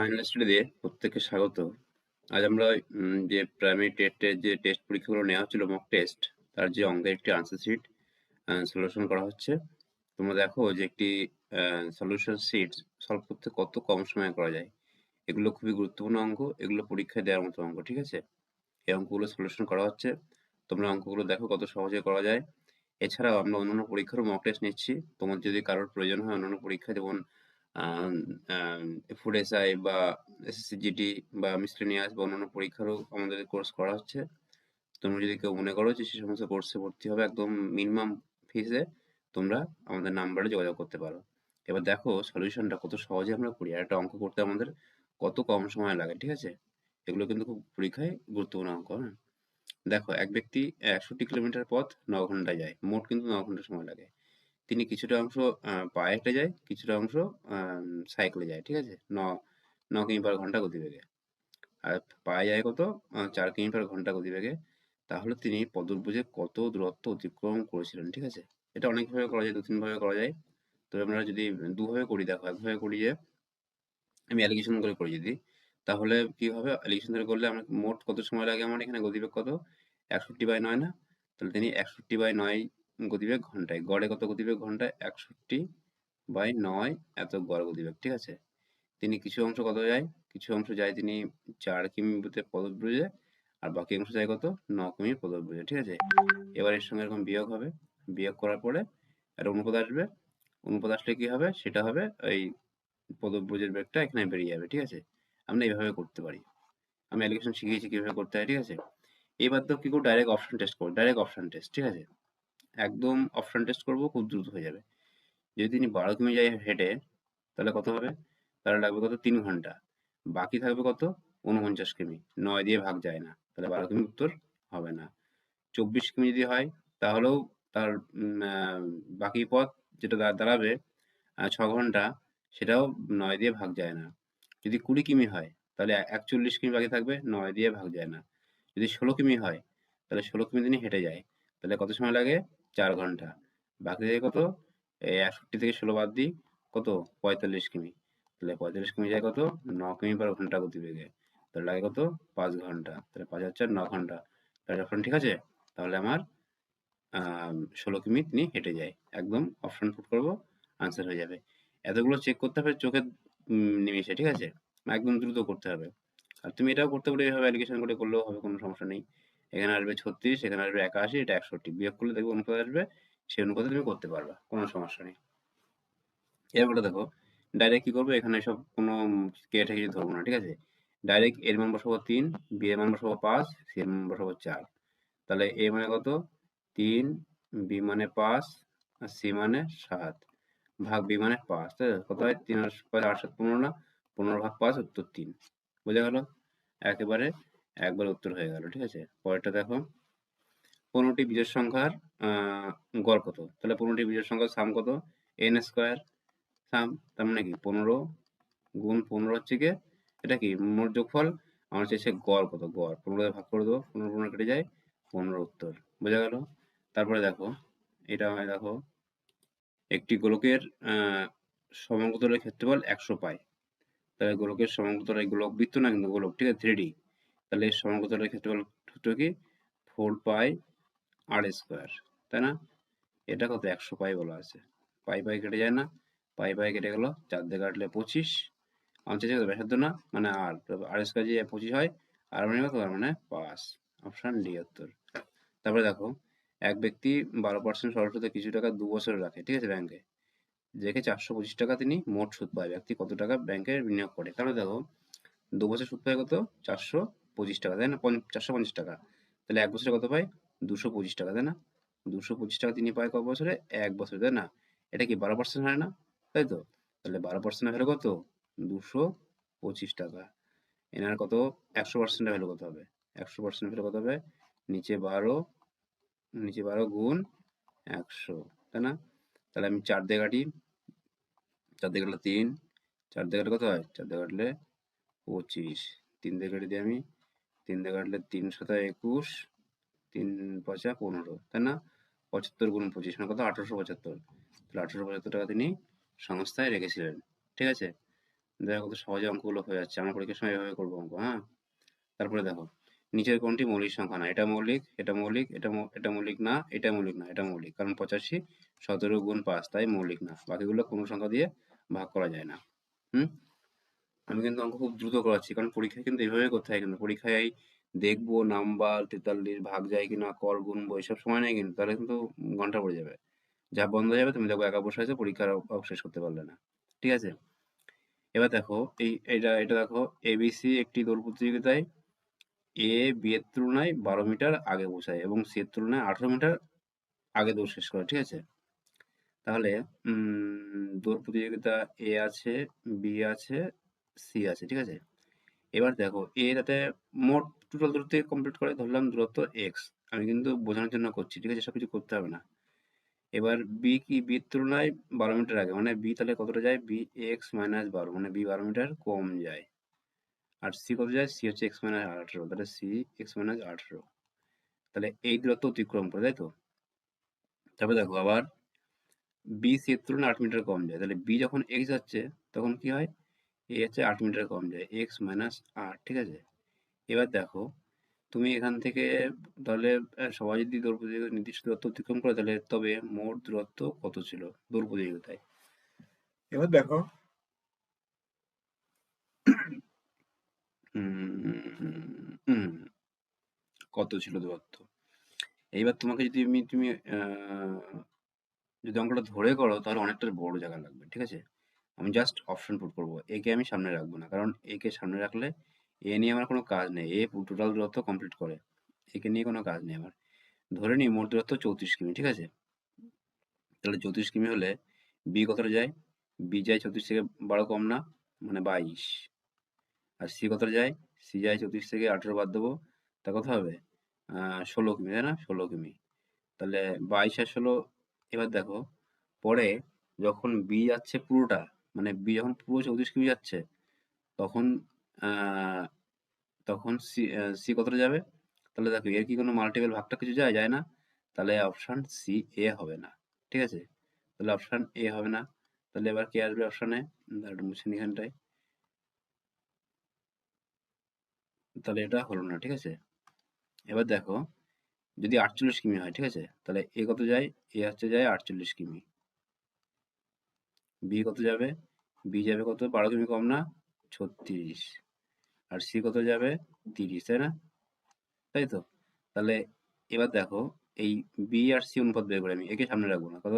Final স্টাডিতে প্রত্যেককে স্বাগত। আজ আমরা যে প্রাইমারি টেস্টের যে টেস্ট পরীক্ষাগুলো নেওয়া হচ্ছিল মক টেস্ট, তার যে অঙ্কের একটি আনসার শিট সলিউশন করা হচ্ছে। তোমরা দেখো যে একটি সলিউশন শিট সলভ করতে কত কম সময়ে করা যায়। এগুলো খুবই গুরুত্বপূর্ণ অঙ্ক, এগুলো পরীক্ষায় দেওয়ার মতো অঙ্ক, ঠিক আছে? এই অঙ্কগুলো সলিউশন করা হচ্ছে। তোমরা অঙ্কগুলো দেখো কত সহজে করা যায়। এছাড়াও আমরা অন্যান্য পরীক্ষারও মক টেস্ট নিচ্ছি। তোমার যদি কারোর প্রয়োজন হয় অন্যান্য পরীক্ষা যেমন ফুড এসআই বা এসএসসি জিডি বা মিসলেনিয়াস বা অন্যান্য পরীক্ষারও আমাদের কোর্স করা হচ্ছে। তোমরা যদি কেউ মনে করো যে সে সমস্ত কোর্সে ভর্তি হবে একদম মিনিমাম ফিসে তোমরা আমাদের নাম্বারে যোগাযোগ করতে পারো। এবার দেখো সলিউশনটা কত সহজে আমরা করি। আর একটা অঙ্ক করতে আমাদের কত কম সময় লাগে, ঠিক আছে? এগুলো কিন্তু খুব পরীক্ষায় গুরুত্বপূর্ণ অঙ্ক, হ্যাঁ? দেখো এক ব্যক্তি ৬১ কিলোমিটার পথ ন ঘন্টায় যায়। মোট কিন্তু ন ঘণ্টা সময় লাগে। তিনি কিছুটা অংশ পায়ে হেঁটে যায়, কিছুটা অংশ সাইকেলে যায়, ঠিক আছে? ন ন কিমি পার ঘণ্টা গতিবেগে। আর পায়ে যায় কত? চার ৪ কিমি পার ঘণ্টা গতিবেগে। তাহলে তিনি পদভুজে কত দূরত্ব অতিক্রম করেছিলেন, ঠিক আছে? এটা অনেকভাবে করা যায়, দু তিনভাবে করা যায়। তবে আমরা যদি দুভাবে করি দেখো, একভাবে করি যে আমি অ্যালিগেশন করে করি যদি, তাহলে কি হবে? অ্যালিগেশন ধরে করলে আমার মোট কত সময় লাগে আমার এখানে গতিবেগ কত? ৬১/৯ না? তাহলে তিনি ৬১/৯ গতিবেগ ঘন্টায়। গড়ে কত গতিবেগ ঘন্টায়? ৬১/৯ এত গড় গতিবেগ, ঠিক আছে? তিনি কিছু অংশ কত যায়? কিছু অংশ যায় তিনি ৪ কিমিতে পদভুজে আর বাকি অংশ যায় কত? ন কিমি পদভুজে, ঠিক আছে? এবার এর সঙ্গে এরকম বিয়োগ হবে। বিয়োগ করার পরে একটা অনুপাত আসবে। অনুপাত আসলে কি হবে? সেটা হবে এই পদভুজের বেগটা এখানে বেরিয়ে যাবে, ঠিক আছে? আমরা এভাবে করতে পারি। আমি অ্যালিগেশন শিখিয়েছি কীভাবে করতে হয়, ঠিক আছে? এবার তো কি করব ডাইরেক্ট অপশন টেস্ট করব। ডাইরেক্ট অপশন টেস্ট, ঠিক আছে? একদম অপশন টেস্ট করব, খুব দ্রুত হয়ে যাবে। যদি তিনি ১২ কিমি যায় হেঁটে, তাহলে কত হবে? তাহলে লাগবে কত? তিন ঘণ্টা। বাকি থাকবে কত? ৪৯ কিমি। নয় দিয়ে ভাগ যায় না। তাহলে ১২ কিমি উত্তর হবে না। ২৪ কিমি যদি হয়, তাহলেও তার বাকি পথ যেটা দাঁড়াবে ৬ ঘণ্টা, সেটাও নয় দিয়ে ভাগ যায় না। যদি ২০ কিমি হয়, তাহলে ৪১ কিমি বাকি থাকবে, নয় দিয়ে ভাগ যায় না। যদি ১৬ কিমি হয়, তাহলে ১৬ কিমি তিনি হেঁটে যায়। তাহলে কত সময় লাগে? ৪ ঘণ্টা। বাকি থাকে কত? এই ৬১ থেকে ১৬ বাদ দিই, কত? ৪৫ কিমি। তাহলে ৪৫ কিমি যায় কত? ন কিমি পার ঘণ্টা গতিবেগে। তাহলে লাগে কত? পাঁচ ঘণ্টা। তাহলে পাঁচ ৪ ৯ ঘণ্টা। তাহলে অপশন ঠিক আছে? তাহলে আমার ১৬ কিমি তিনি হেঁটে যায়। একদম অপশন ফুট করব আনসার হয়ে যাবে। এতগুলো চেক করতে হবে চোখের নিমেষে, ঠিক আছে? একদম দ্রুত করতে হবে। আর তুমি এটাও করতে পারো এভাবে অ্যালিগেশন করে করলেও হবে, কোনো সমস্যা নেই। এখানে আসবে ৩৬, এখানে আসবে ৮১, এটা ৬১। বিয়োগ করলে দেখবে অনুপাত আসবে। সেই অনুপাতে তুমি করতে পারবা। কোনো সমস্যা নেই। এরপরে দেখো, ডাইরেক্ট কি করব এখানে সব কোনো কেটে কিছু ধরবো না, ঠিক আছে? ডাইরেক্ট এর মান বসাবো ৩, বি এর মান বসাবো পাঁচ সি এর মান বসাবো ৪। তাহলে এ মানে কত? তিন বি মানে ৫, আর সি মানে ৭, ভাগ বি মানে ৫, তাই কত হয়? ৩ আর ৫ ৮ ৭ ১৫ না? ১৫ ভাগ পাঁচ উত্তর তিন বোঝা গেল? একেবারে একবারে উত্তর হয়ে গেল, ঠিক আছে? পরেরটা দেখো। ১৫ টি বিজোড় সংখ্যার গড় কত? তাহলে ১৫ টি বিজোড় সংখ্যার সাম কত? n square sum. তার মানে কি? ১৫ গুণ ১৫ হচ্ছে গিয়ে এটা কি? মোট যোগফল। আমার চাইছে গড় কত? গড়। পনেরো ভাগ করে দেবো। ১৫ ১৫ কেটে যায়। ১৫ উত্তর। বোঝা গেল? তারপরে দেখো, এটা হয় দেখো। একটি গোলকের সমগ্রতলের ক্ষেত্রফল ১০০ পাই। তাহলে গোলকের সমগ্রতল এই গোলক বৃত্ত না কিন্তু গোলক, ঠিক আছে? 3D তাহলে সমগ্রতলের ক্ষেত্রফল সূত্র কি? 4 পাই আর স্কোয়ার তাই না? এটা কত? ১০০ পাই বলা আছে। পাই, পাই কেটে যায় না? পাই, পাই কেটে গেল। চার দিয়ে কাটলে ২৫। আমার চাইছে কত? ব্যাসার্ধ না? মানে আর। আর স্কয়ার যদি ২৫ হয়, আর মানে কত? মানে ৫। অপশন ডি উত্তর। তারপরে দেখো, এক ব্যক্তি ১২% সরল সুদে কিছু টাকা দু বছর রাখে, ঠিক আছে? ব্যাংকে। রেখে ৪২৫ টাকা তিনি মোট সুদ পায়। ব্যক্তি কত টাকা ব্যাংকে বিনিয়োগ করে? তাহলে দেখো, দু বছর সুদ পায় কত? ৪২৫ টাকা, তাই না? চারশো পঞ্চাশ টাকা। তাহলে এক বছরে কত পায়? ২২৫ টাকা, তাই না? ২২৫ টাকা তিনি পায় ক বছরে? এক বছরে, তাই না? এটা কি ১২% হয় না? তাই তো? তাহলে ১২% এর ভ্যালু কত? ২২৫ টাকা। এনার কত? ১০০% এর ভ্যালু কত হবে? ১০০% এর ভ্যালু কত হবে? নিচে ১২, নিচে ১২ গুণ ১০০, তাই না? তাহলে আমি চার দিয়ে কাটি। ৪ দিয়ে কাটলে ৩, ৪ দিয়ে কাটলে কত হয়? ৪ দিয়ে কাটলে ২৫, ৩ দিয়ে কেটে দিই আমি। ৩ দিয়ে কাটলে ৩ শতা ২১, ৩ পঁচা ১৫, তাই না? ৭৫ গুণ ২৫ মানে কত? ১৮৭৫। তাহলে ১৮৭৫ টাকা তিনি সংস্থায় রেখেছিলেন। ঠিক আছে? দেখো কত সহজে অঙ্কগুলো হয়ে যাচ্ছে আমরা পরীক্ষার সময় এভাবে করব অঙ্ক হ্যাঁ তারপরে দেখো নিচের কোনটি মৌলিক সংখ্যা না এটা মৌলিক এটা মৌলিক এটা এটা মৌলিক না এটা মৌলিক না এটা মৌলিক কারণ পঁচাশি সতেরো গুণ পাঁচ তাই মৌলিক না বাকিগুলো কোনো সংখ্যা দিয়ে ভাগ করা যায় না হুম আমি কিন্তু অঙ্ক খুব দ্রুত করাচ্ছি। কারণ পরীক্ষায় কিন্তু এইভাবে করতে হয় কিন্তু। পরীক্ষায় দেখব, নাম্বার, তেতাল্লিশ, ভাগ যায় কিনা, কর গুনবো, এসব সময় নেই কিন্তু। তাহলে কিন্তু ঘণ্টা পড়ে যাবে। যা বন্ধ হয়ে যাবে, তুমি দেখো একা বসে আছে, পরীক্ষার শেষ করতে পারলে না। ঠিক আছে? এবার দেখো, এই, এটা এটা দেখো এবিসি একটি দৌড় প্রতিযোগিতায় এ বি এর তুলনায় বারো মিটার আগে পৌঁছায় এবং সি এর তুলনায় আঠারো মিটার আগে দৌড় শেষ করে। ঠিক আছে? তাহলে দৌড় প্রতিযোগিতা এ আছে বি আছে সি আছে, ঠিক আছে? এবার দেখো এ যাতে মোট টোটাল দূরত্ব কমপ্লিট করে ধরলাম দূরত্ব এক্স আমি কিন্তু বোঝানোর জন্য করছি, ঠিক আছে? সব কিছু করতে হবে না। এবার বি কি বির তুলনায় বারো মিটার আগে মানে বি তাহলে কতটা যায়? বি এক্স মাইনাস বারো মানে বি বারো মিটার কম যায়। আর সি কত যায়? সি হচ্ছে এক্স মাইনাস আঠারো, তাহলে সি এক্স মাইনাস আঠারো। তাহলে এই দূরত্ব অতিক্রম করে, তাই তো? তারপরে দেখো, আবার বি সি এর তুলনায় আট মিটার কম যায়। তাহলে বি যখন এক্স যাচ্ছে, তখন কি হয়? এ হচ্ছে আট মিটার কম যায় এক্স মাইনাস আট ঠিক আছে? এবার দেখো তুমি এখান থেকে তাহলে সবাই যদি দৌড় প্রতিযোগিতা নির্দিষ্ট দূরত্ব অতিক্রম করে তাহলে তবে মোট দূরত্ব কত ছিল দৌড় প্রতিযোগিতায় এবার দেখো। কত ছিল দূরত্ব? এইবার তোমাকে যদি তুমি আহ, যদি অঙ্কটা ধরে করো তাহলে অনেকটা বড় জায়গা লাগবে ঠিক আছে? আমি জাস্ট অপশন পুট করব। একে আমি সামনে রাখব না, কারণ একে সামনে রাখলে এ নিয়ে আমার কোনো কাজ নেই। এ টোটাল দূরত্ব কমপ্লিট করে। একে নিয়ে কোনো কাজ নেই আমার। ধরে নিই মোট দূরত্ব চৌত্রিশ কিমি, ঠিক আছে? তাহলে চৌত্রিশ কিমি হলে বি কতটা যায়? বি যায় চৌত্রিশ থেকে বারো কম না মানে বাইশ। আর সি কতটা যায়? সি যায় চৌত্রিশ থেকে আঠেরো বাদ দেবো, তা কত হবে? ষোলো কিমি, তাই না? ষোলো কিমি। তাহলে বাইশ আর ষোলো, এবার দেখো, পরে যখন বি যাচ্ছে পুরোটা মানে যখন পুরো চৌত্রিশ কিমি যাচ্ছে, তখন তখন সি সি কতটা যাবে? তাহলে দেখো, এর কি কোনো মাল্টিপল ভাগটা কিছু যায়? যায় না। তাহলে অপশান সি এ হবে না। ঠিক আছে? তাহলে অপশান এ হবে না। তাহলে এবার কে আসবে অপশানে একটু মুছে নিই এখানটায়। তাহলে এটা হলো না, ঠিক আছে? এবার দেখো, যদি আটচল্লিশ কিমি হয়, ঠিক আছে? তাহলে এ কত যায়? এ হচ্ছে যায় আটচল্লিশ কিমি। বি কত যাবে? বি যাবে কত? বারো কিমি কম না, ছত্রিশ। আর সি কত যাবে? তিরিশ, তাই না? তাই তো? তাহলে এবার দেখো, এই বি আর সি অনুপাত বের করে আমি একে সামনে রাখব না। কত?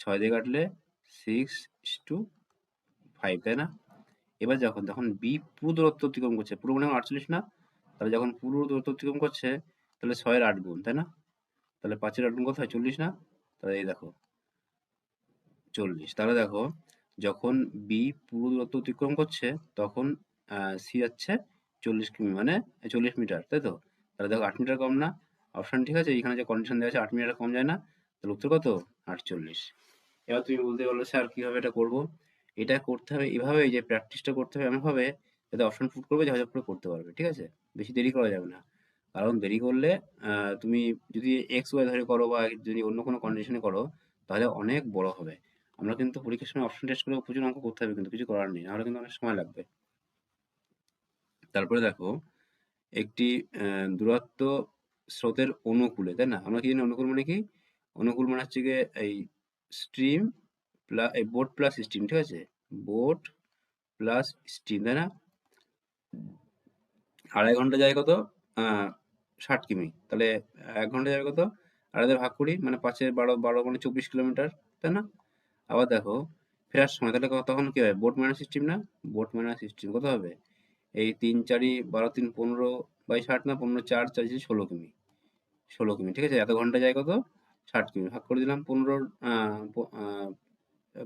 ছয় দিয়ে কাটলে সিক্স টু ফাইভ তাই না? এবার যখন যখন বি পুরো দূরত্ব অতিক্রম করছে, পুরো মানে আটচল্লিশ না? তাহলে যখন পুরো দূরত্ব অতিক্রম করছে, তাহলে ছয়ের আট গুণ, তাই না? তাহলে পাঁচের আট গুণ কত হয়? চল্লিশ না? তাহলে এই দেখো চল্লিশ। তাহলে দেখো, যখন বি পুরো দূরত্ব অতিক্রম করছে, তখন সি যাচ্ছে চল্লিশ কিমি মানে চল্লিশ মিটার, তাই তো? তাহলে দেখো, আট মিটার কম না। অপশন ঠিক আছে এখানে যে কন্ডিশন দেওয়া আছে, আট মিটার কম যায় না। তাহলে উত্তর কত? আটচল্লিশ। এবার তুমি বলতে পারল, স্যার, কীভাবে এটা করব? এটা করতে হবে, এভাবে যে প্র্যাকটিসটা করতে হবে, এমনভাবে যাতে অপশন ফুট করবে, যে হয়তো করতে পারবে, ঠিক আছে? বেশি দেরি করা যাবে না। কারণ দেরি করলে তুমি যদি এক্স ওয়াই ধরে করো বা যদি অন্য কোনো কন্ডিশনে করো, তাহলে অনেক বড় হবে। আমরা কিন্তু পরীক্ষার সময় অপশন টেস্ট করে প্রচুর অঙ্ক করতে হবে কিন্তু, কিছু করার নেই, নাহলে কিন্তু অনেক সময় লাগবে। তারপরে দেখো, একটি দূরত্ব স্রোতের অনুকূলে, তাই না? আমরা কি জানি অনুকূল মানে কি? অনুকূল মানে হচ্ছে গিয়ে এই স্ট্রিম প্লাস এই বোট প্লাস স্ট্রিম ঠিক আছে? বোট প্লাস স্ট্রিম তাই না? আড়াই ঘণ্টা যায় কত? ষাট কিমি। তাহলে এক ঘণ্টা যাবে কত? আড়াই ভাগ করি মানে পাঁচে বারো বারো মানে চব্বিশ কিলোমিটার, তাই না? আবার দেখো, ফেরার সময়, তাহলে তখন কি হবে বোট মাইনাস সিস্টেম না? বোট মাইনাস সিস্টেম কত হবে? এই তিন চারি বারো তিন পনেরো বাই ষাট না, পনেরো চার চারছি ষোলো কিমি। ষোলো কিমি, ঠিক আছে? এত ঘণ্টা যায় কত? ষাট কিমি। ভাগ করে দিলাম পনেরো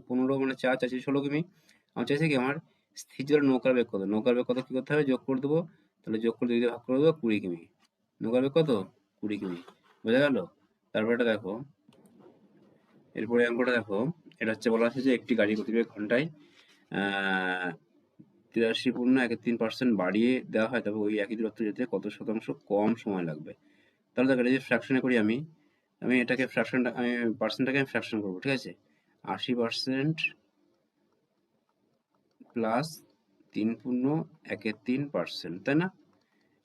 পনেরো মানে চার চারছি ষোলো কিমি। আমার চাইছে কি? আমার স্থির নৌকার বেগ কত? নৌকার বেগ কত? কী করতে হবে? যোগ করে দেবো। তাহলে যোগ করে দিয়ে ভাগ করে দেবো কুড়ি কিমি। নৌকার বেগ কত? কুড়ি কিমি। বোঝা গেল? তারপরে এটা দেখো। এরপরে অঙ্কটা দেখো। এটা হচ্ছে বলা আছে যে একটি গাড়ি গতিবেগ ঘন্টায় তিরাশি পূর্ণ একের তিন পার্সেন্ট বাড়িয়ে দেওয়া হয়, তবে ওই একই দূরত্ব যেতে কত শতাংশ কম সময় লাগবে? তাহলে দেখো যে ফ্র্যাকশনে করি আমি। আমি এটাকে ফ্র্যাকশনটা আমি পার্সেন্টটাকে আমি ফ্র্যাকশন করব, ঠিক আছে? আশি পার্সেন্ট প্লাস তিন পূর্ণ একের তিন পার্সেন্ট তাই না?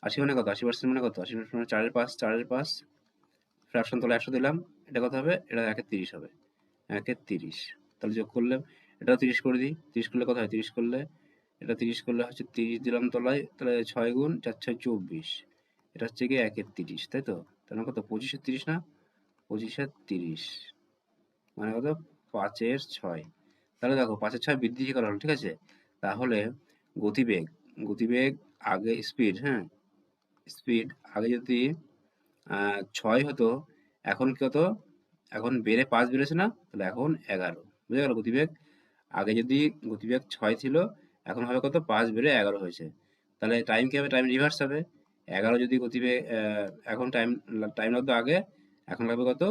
আশি মানে কত? আশি পার্সেন্ট মানে কত? আশি পার্সেন্ট মানে চারের পাঁচ চারের পাঁচ ফ্র্যাকশন তাহলে একশো দিলাম, এটা কত হবে? এটা একের তিরিশ হবে। একের তিরিশ তাহলে যোগ করলে এটাও তিরিশ করে দিই, তিরিশ করলে কত হয়? তিরিশ করলে, এটা তিরিশ করলে হচ্ছে তিরিশ দিলাম তলায়, তাহলে ছয় গুণ চার ছয় চব্বিশ। এটা হচ্ছে গিয়ে একের তিরিশ তাই তো? তাহলে কত? পঁচিশের তিরিশ না? পঁচিশের তিরিশ। মানে কত? পাঁচের ছয়। তাহলে দেখো, পাঁচের ছয় বৃদ্ধি করা হলো, ঠিক আছে? তাহলে গতিবেগ গতিবেগ আগে স্পিড হ্যাঁ? স্পিড আগে যদি ছয় হতো, এখন কি হতো? এখন বেড়ে পাঁচ বেড়েছে না, তাহলে এখন এগারো। বুঝে গেল গতিবেগ? আগে যদি গতিবেগ ছয় ছিল, এখন হবে কত? পাঁচ বেড়ে এগারো হয়েছে। তাহলে টাইম কি হবে? টাইম রিভার্স হবে। এগারো যদি গতিবেগ এখন টাইম টাইম লাগতো আগে, এখন লাগবে কত?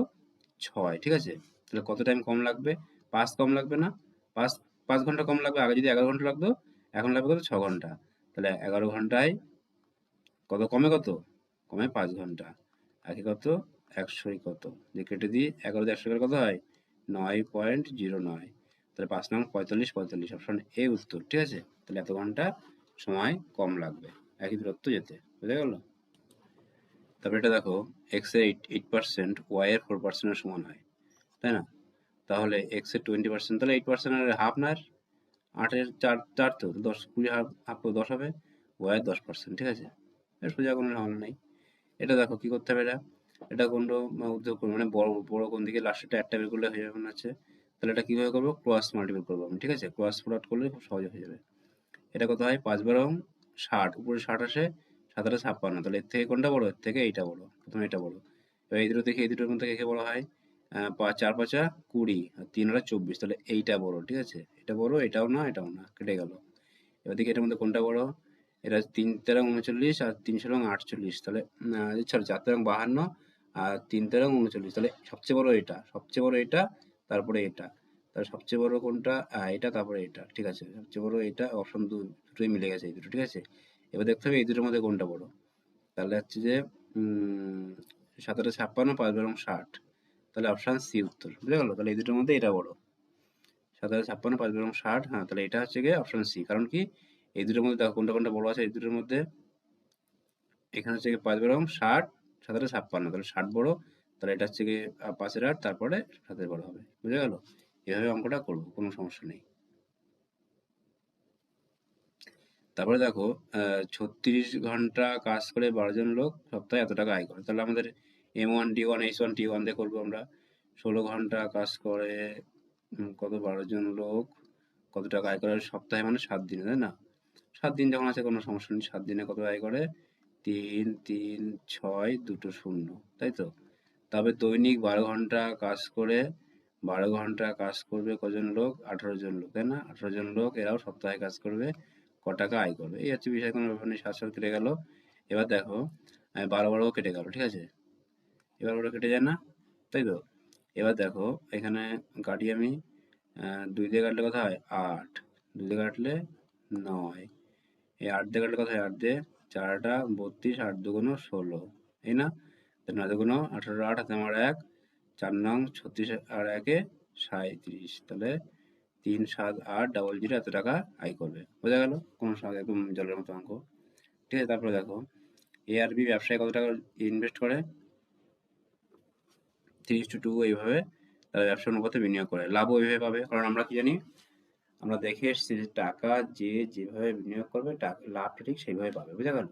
ছয়, ঠিক আছে? তাহলে কত টাইম কম লাগবে? পাঁচ কম লাগবে না। পাঁচ পাঁচ ঘণ্টা কম লাগবে। আগে যদি এগারো ঘণ্টা লাগতো, এখন লাগবে কত? ছ ঘণ্টা। তাহলে এগারো ঘন্টায় কত? কমে কত? কমে পাঁচ ঘণ্টা। একে কত? একশোই কত? যে কেটে দিই এগারো দিয়ে একশো কত হয়? নয় পয়েন্ট জিরো নয়। তাহলে পাঁচ নং পঁয়তাল্লিশ পঁয়তাল্লিশ, অপশন এ উত্তর, ঠিক আছে? তাহলে এত ঘণ্টা সময় কম লাগবে, একই দূরত্ব যেতে বুঝা গেল তারপরে এটা দেখো x eight eight percent y এর ফোর পার্সেন্টের সমান হয়, তাই না? তাহলে এক্সের টোয়েন্টি পার্সেন্ট তাহলে এইট পার্সেন্ট আর হাফ না আর আটের চার চার তো দশ, কুড়ি হাফ হাফ দশ হবে ওয়াই দশ পার্সেন্ট ঠিক আছে? সোজা কোনো ঝামেলা নেই। এটা দেখো কী করতে হবে এটা? এটা কোন উদ্যোগ করব? মানে বড় বড় কোন দিকে লাস্টটা একটা বের করলে হয়ে যাবে মনে হচ্ছে? তাহলে এটা কীভাবে করব? ক্রস মাল্টিপল করব আমি, ঠিক আছে? ক্রস প্রোডাক্ট করলে খুব সহজে হয়ে যাবে। এটা কত হয়? পাঁচ বারো ষাট। উপরে ষাট আসে সাতারে ছাপ্পান্ন। তাহলে এর থেকে কোনটা বড়? এর থেকে এইটা বড়। প্রথমে এটা বড়। এবার এই দুটো থেকে এই দুটোর মধ্যে একে বড় হয়? চার পাঁচা কুড়ি আর তিন হাজার চব্বিশ। তাহলে এইটা বড়, ঠিক আছে? এটা বড়, এটাও না এটাও না, কেটে গেল। এবার দেখি এটার মধ্যে কোনটা বড়? এটা তিন তেরো উনচল্লিশ আর তিনশো রং আটচল্লিশ। তাহলে সরি চার তেরো বাহান্ন আর তিন তেরো উনচল্লিশ। তাহলে সবচেয়ে বড় এটা, সবচেয়ে বড় এটা, তারপরে এটা। তাহলে সবচেয়ে বড় কোনটা? এটা, তারপরে এটা। ঠিক আছে? সবচেয়ে বড় এটা অপশন দুটোই মিলে গেছে এই দুটো, ঠিক আছে? এবার দেখতে হবে এই দুটোর মধ্যে কোনটা বড়। তাহলে হচ্ছে যে সাতারে ছাপ্পান্ন, পাঁচ বারং ষাট। তাহলে অপশান সি উত্তর বুঝে গেল? তাহলে এই দুটোর মধ্যে এটা বড়। সাতারে ছাপ্পান্ন, পাঁচ বারং ষাট হ্যাঁ তাহলে এটা হচ্ছে গিয়ে অপশান সি। কারণ কি? এই দুটোর মধ্যে দেখো কোনটা কোনটা বড় আছে এই দুটোর মধ্যে। এখানে হচ্ছে গিয়ে পাঁচ বারং ষাট সাতারে ছাপ্পান্ন, তাহলে ষাট বড়, তাহলে এটা হচ্ছে গিয়ে পাঁচের আট তারপরে সাতের বড় হবে, বুঝে গেল? এভাবে অঙ্কটা করব, কোনো সমস্যা নেই। তারপরে দেখো ছত্রিশ ঘণ্টা কাজ করে বারো জন লোক সপ্তাহে এত টাকা আয় করে, তাহলে আমাদের M one D one H one T one দিয়ে করব আমরা, ষোলো ঘণ্টা কাজ করে কত বারো জন লোক, কত টাকা আয় করে সপ্তাহে মানে সাত দিনে, তাই না? সাত দিন যখন আছে কোনো সমস্যা নেই, সাত দিনে কত আয় করে তিন তিন, ছয়, দুটো শূন্য, তাই তো? তবে দৈনিক বারো ঘণ্টা কাজ করে, বারো ঘণ্টা কাজ করবে কজন লোক? আঠারো জন লোক, তাই না? আঠারো জন লোক, এরাও সপ্তাহে কাজ করবে, ক টাকা আয় করবে। এই হচ্ছে বিষয়। কোনো ব্যাপার নেই, সাত সাত কেটে গেল। এবার দেখো বারো বারো কেটে গেল, ঠিক আছে? এবার ওটা কেটে যায় না? তাই তো? এবার দেখো, এখানে কাটি আমি দুই দিয়ে কাটলে কথা হয়? আট। দুই দিয়ে কাটলে নয়। এই আট দিয়ে কাটলে কথা হয়? আট দিয়ে চারটা, বত্রিশ, আট দুগুণ ষোলো। এই না? নয় দুগুণ আঠারো, আট হাতে আমার এক, চার নং ছত্রিশ আর একে সাঁত্রিশ তাহলে তিন, সাত, আট ডাবল জিরো এত টাকা আয় করবে। বোঝা গেল? কোনো সময় একদম জলের মতো অঙ্ক। ঠিক আছে, তারপরে দেখো। এ আর বি ব্যবসায় কত টাকা ইনভেস্ট করে? থ্রি টু টু এইভাবে। তারা ব্যবসা অনুপাতে বিনিয়োগ করে। লাভও এইভাবে পাবে। কারণ আমরা কি জানি? আমরা দেখে এসেছি যে টাকা যে যেভাবে বিনিয়োগ করবে লাভটা ঠিক সেইভাবে পাবে, বোঝা গেল?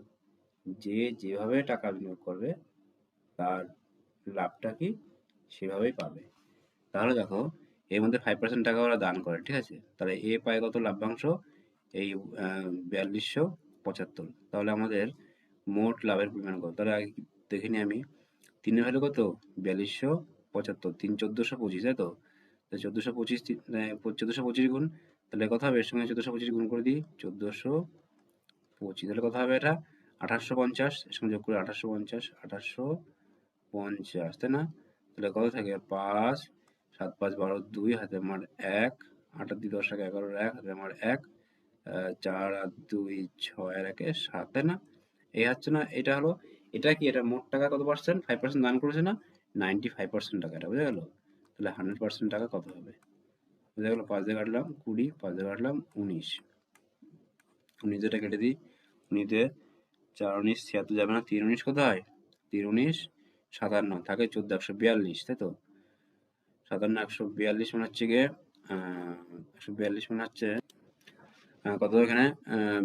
যে যেভাবে টাকা বিনিয়োগ করবে, তার লাভটা কি সেভাবেই পাবে। তাহলে দেখো, এর মধ্যে ফাইভ পার্সেন্ট টাকা ওরা দান করে, ঠিক আছে? তাহলে এ পায় কত লাভ্যাংশ? এই বিয়াল্লিশশো পঁচাত্তর। তাহলে আমাদের মোট লাভের পরিমাণ কত? তাহলে আগে দেখে নিই আমি। তিনের ভ্যালু কত? বিয়াল্লিশশো পঁচাত্তর। তিন চোদ্দোশো পঁচিশ, তাই তো? চোদ্দোশো পঁচিশ চোদ্দোশো পঁচিশ গুণ তাহলে কথা হবে এর সঙ্গে চোদ্দোশো পঁচিশ গুণ করে দিই, চোদ্দোশো পঁচিশ। তাহলে কথা হবে এটা আঠাশশো পঞ্চাশ, এর সঙ্গে যোগ করে আঠাশশো পঞ্চাশ আঠাশশো পঞ্চাশ, তাই না? তাহলে কত থাকে? পাঁচ, সাত পাঁচ বারো দুই, হাতে আমার এক, আট দুই দশ এক, এগারো এক, হাতে আমার এক চার আর দুই ছয় আর একে সাত, তাই না? এই হচ্ছে না, এটা হলো, এটা কি, এটা মোট টাকা কত পার্সেন্ট ফাইভ পার্সেন্ট দান করেছে না? নাইনটি ফাইভ পার্সেন্ট টাকা, এটা বুঝা গেল? তাহলে হান্ড্রেড পার্সেন্ট টাকা কত হবে? বুঝা গেল পাঁচ দিয়ে কাটলাম, কুড়ি, পাঁচ দিয়ে কাটলাম, উনিশ। উনিশটা কেটে দিই উনিতে চার উনিশ, ছিয়াত্তর যাবে না, তিন উনিশ কত হয় তিন উনিশ, সাতান্ন, থাকে চোদ্দ, একশো বিয়াল্লিশ, তাই তো? সাতান্ন, একশো বিয়াল্লিশ মানে হচ্ছে গিয়ে একশো বিয়াল্লিশ মানে হচ্ছে কত এখানে?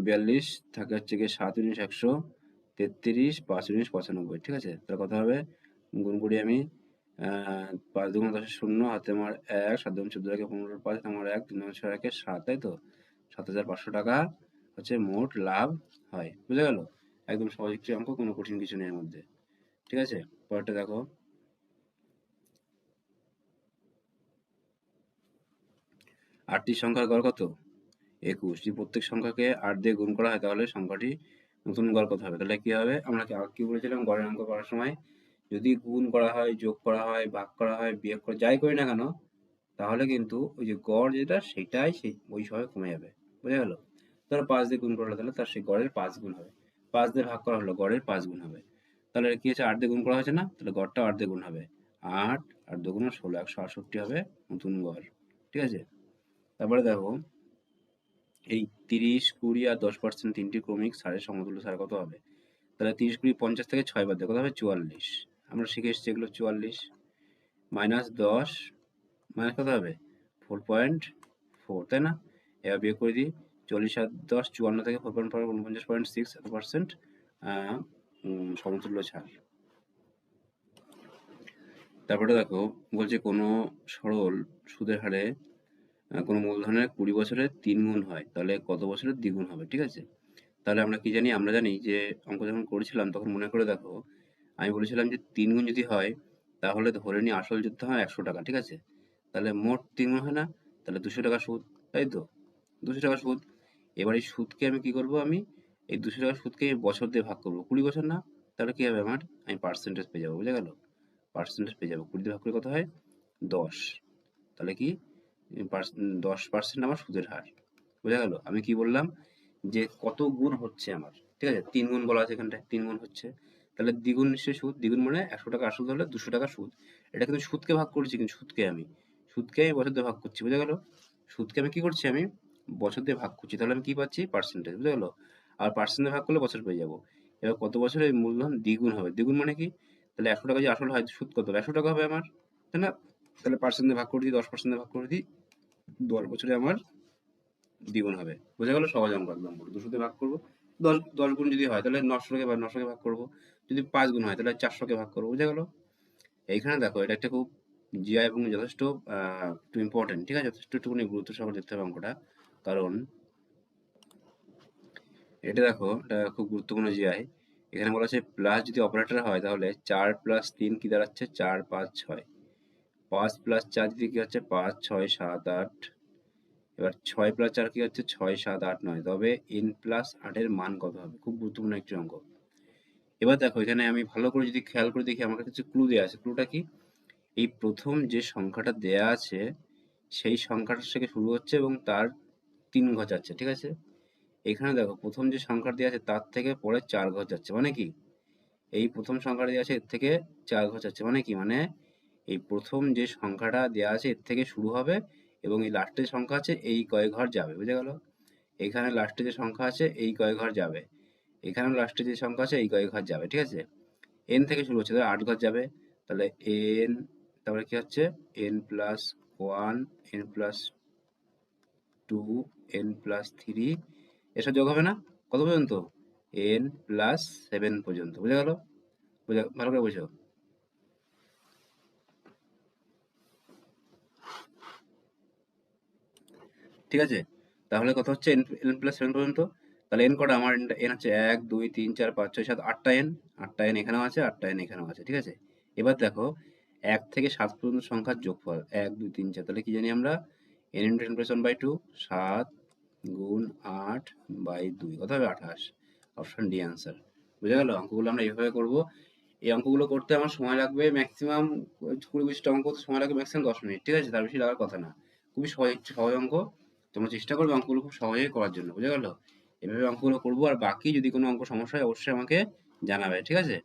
বিয়াল্লিশ থাকে হচ্ছে গিয়ে সাত উনিশ, একশো তেত্রিশ, পাঁচ উনিশ, পঁচানব্বই, ঠিক আছে? তাহলে কত হবে? করি আমি পাঁচ দুগুণ দশ শূন্য, হাতে আমার এক, সাত দুগুণ চোদ্দ একে পনেরো পাঁচ আমার এক, তিন দুগুণ ছয় একে সাত, তাই তো? সাত হাজার পাঁচশো টাকা হচ্ছে মোট লাভ হয়, বুঝে গেল? একদম সহজ একটি অঙ্ক, কোনো কঠিন কিছু নেই এর মধ্যে, ঠিক আছে? পরেরটা দেখো। আটটি সংখ্যার গড় কত? একুশ। যদি প্রত্যেক সংখ্যাকে আট দিয়ে গুণ করা হয় তাহলে সংখ্যাটি নতুন গড় কত হবে? তাহলে কি হবে? আমরা কি বলেছিলাম? গড়ের অঙ্ক করার সময় যদি গুণ করা হয়, যোগ করা হয়, ভাগ করা হয়, বিয়োগ করা যাই করি না কেন, তাহলে কিন্তু ওই যে গড় যেটা, সেটাই সেই ওই সময় কমে যাবে। বুঝে গেল? ধরো পাঁচ দিয়ে গুণ করলে তাহলে তার সেই গড়ের পাঁচ গুণ হবে। পাঁচ দিয়ে ভাগ করা হলো, গড়ের পাঁচ গুণ হবে। তাহলে কি হচ্ছে আট দিয়ে গুণ করা হয়েছে না? তাহলে গড়টা আট দিয়ে গুণ হবে। আট আর দুগুণ ষোলো, একশো আটষট্টি হবে নতুন গড়। ঠিক আছে? তারপরে দেখো, এই তিরিশ, কুড়ি আর দশ পার্সেন্ট তিনটি ক্রমিক সারের সমতুল্য সার কত হবে? তাহলে তিরিশ, কুড়ি, পঞ্চাশ থেকে ছয় বাদ দিয়ে কত হবে? চুয়াল্লিশ। আমরা শিখে এসেছি এগুলো চুয়াল্লিশ। মাইনাস দশ, মাইনাস কত হবে? ফোর পয়েন্ট ফোর তাই না? এবার বিয়োগ করে দিই, চল্লিশ আর দশ, চুয়ান্ন থেকে ফোর পয়েন্ট ফোর উনপঞ্চাশ পয়েন্ট সিক্স পার্সেন্ট সমতুল্য ছাড়। তারপরে দেখো, বলছে কোনো সরল সুদের হারে কোনো মূলধনের কুড়ি বছরে তিন গুণ হয়, তাহলে কত বছরের দ্বিগুণ হবে, ঠিক আছে? তাহলে আমরা কি জানি? আমরা জানি যে অঙ্ক যখন করেছিলাম, তখন মনে করে দেখো আমি বলেছিলাম যে তিন গুণ যদি হয়, তাহলে ধরে নিই আসল যুদ্ধ হয় একশো টাকা, ঠিক আছে? তাহলে মোট তিন গুণ হয় না, তাহলে দুশো টাকা সুদ, তাই তো? দুশো টাকা সুদ। এবার এই সুদকে আমি কি করব আমি? এই দুশো টাকা সুদকে বছর দিয়ে ভাগ করব। কুড়ি বছর না, তাহলে কী হবে আমার? আমি পার্সেন্টেজ পেয়ে যাব, বুঝে গেল? পার্সেন্টেজ পেয়ে যাব। কুড়ি দিয়ে ভাগ করে কত হয়? দশ। তাহলে কি? দশ পার্সেন্ট আমার সুদের হার, বোঝা গেল? আমি কি বললাম? যে কত গুণ হচ্ছে আমার, ঠিক আছে? তিন গুণ বলা আছে এখানটায়, তিন গুণ হচ্ছে। তাহলে দ্বিগুণ নিশ্চয়ই সুদ, দ্বিগুণ মানে একশো টাকা আসল হলে দুশো টাকা সুদ। এটা কিন্তু সুদকে ভাগ করছি, কিন্তু সুদকে আমি সুদকে আমি বছর দিয়ে ভাগ করছি, বোঝা গেল? সুদকে আমি কি করছি আমি? বছর দিয়ে ভাগ করছি, তাহলে আমি কি পাচ্ছি? পার্সেন্টেজ বুঝা গেল? আর পার্সেন্ট ভাগ করলে বছর পেয়ে যাব। এবার কত বছরে মূলধন দ্বিগুণ হবে? দ্বিগুণ মানে কি? তাহলে একশো টাকা যে আসল হয় সুদ কত? একশো টাকা হবে আমার, তাই না? তাহলে পার্সেন্টে ভাগ করে দিই, দশ পার্সেন্টে ভাগ করে দিই, দশ বছরে আমার দ্বিগুণ হবে। বোঝা গেল? সহজ অঙ্ক একদম দুশোতে ভাগ করব, দশ দশ গুণ যদি হয়, তাহলে নশোকে বা নশোকে ভাগ করব। যদি পাঁচ গুণ হয়, তাহলে চারশোকে ভাগ করব, বুঝা গেল? এইখানে দেখো, এটা একটা খুব জিয়া এবং যথেষ্ট একটু ইম্পর্টেন্ট ঠিক আছে? যথেষ্ট একটুখানি গুরুত্ব সহকারে দেখতে হবে অঙ্কটা। কারণ এটা দেখো, এটা খুব গুরুত্বপূর্ণ জিআই এখানে বলা আছে প্লাস যদি অপারেটর হয়, তাহলে চার প্লাস তিন কি দাঁড়াচ্ছে? চার পাঁচ ছয়। পাঁচ প্লাস চার যদি কি হচ্ছে? পাঁচ, ছয়, সাত, আট। এবার ছয় প্লাস চার কি হচ্ছে? ছয়, সাত, আট, নয়। তবে এন প্লাস আটের মান কত হবে? খুব গুরুত্বপূর্ণ একটি অঙ্ক। এবার দেখো, এখানে আমি ভালো করে যদি খেয়াল করে দেখি, আমার কাছে ক্লু দেওয়া আছে ক্লুটা কি? এই প্রথম যে সংখ্যাটা দেয়া আছে, সেই সংখ্যাটার থেকে শুরু হচ্ছে এবং তার তিন ঘর যাচ্ছে, ঠিক আছে? এখানে দেখো, প্রথম যে সংখ্যা দেওয়া আছে, তার থেকে পরে চার ঘর যাচ্ছে মানে কি? এই প্রথম সংখ্যাটা দেওয়া আছে, এর থেকে চার ঘর যাচ্ছে মানে কি? মানে এই প্রথম যে সংখ্যাটা দেওয়া আছে, এর থেকে শুরু হবে এবং এই লাস্টের সংখ্যা আছে, এই কয়েক ঘর যাবে, বুঝে গেল? এখানে লাস্টে যে সংখ্যা আছে, এই কয়েক ঘর যাবে। এখানে লাস্টে যে সংখ্যা আছে, এই কয়েক ঘর যাবে, ঠিক আছে? এন থেকে শুরু হচ্ছে, তাহলে আট ঘর যাবে। তাহলে এন তারপরে কি হচ্ছে? N plus one N plus two N plus three এসব যোগ হবে না? কত পর্যন্ত? এন প্লাস সেভেন পর্যন্ত, বুঝে গেল? বুঝা, ভালো করে বুঝো। ঠিক আছে? তাহলে কত হচ্ছে? এন প্লাস সেভেন পর্যন্ত? তাহলে এন কটা? আমার এন হচ্ছে এক, দুই, তিন, চার, পাঁচ, ছয়, সাত, আটটা এন আটটা এন এখানেও আছে, আটটা এন এখানেও আছে, ঠিক আছে? এবার দেখো, এক থেকে সাত পর্যন্ত সংখ্যার যোগফল, এক, দুই, তিন, চার, তাহলে কি জানি আমরা? N into ten one by two সাত গুণ আট বাই দুই, কত হবে আঠাশ? অপশন ডি আনসার বুঝে গেল? অঙ্কগুলো আমরা এইভাবে করব। এই অঙ্কগুলো করতে আমার সময় লাগবে ম্যাক্সিমাম কুড়ি পঁচিশটা অঙ্ক সময় লাগবে ম্যাক্সিমাম দশ মিনিট, ঠিক আছে? তার বেশি লাগার কথা না। খুবই সহজ সহজ অঙ্ক। তোমরা চেষ্টা করবে অঙ্কগুলো খুব সহজেই করার জন্য, বুঝে গেল? এভাবে অঙ্কগুলো করব। আর বাকি যদি কোনো অঙ্ক সমস্যা হয়, অবশ্যই আমাকে জানাবে, ঠিক আছে?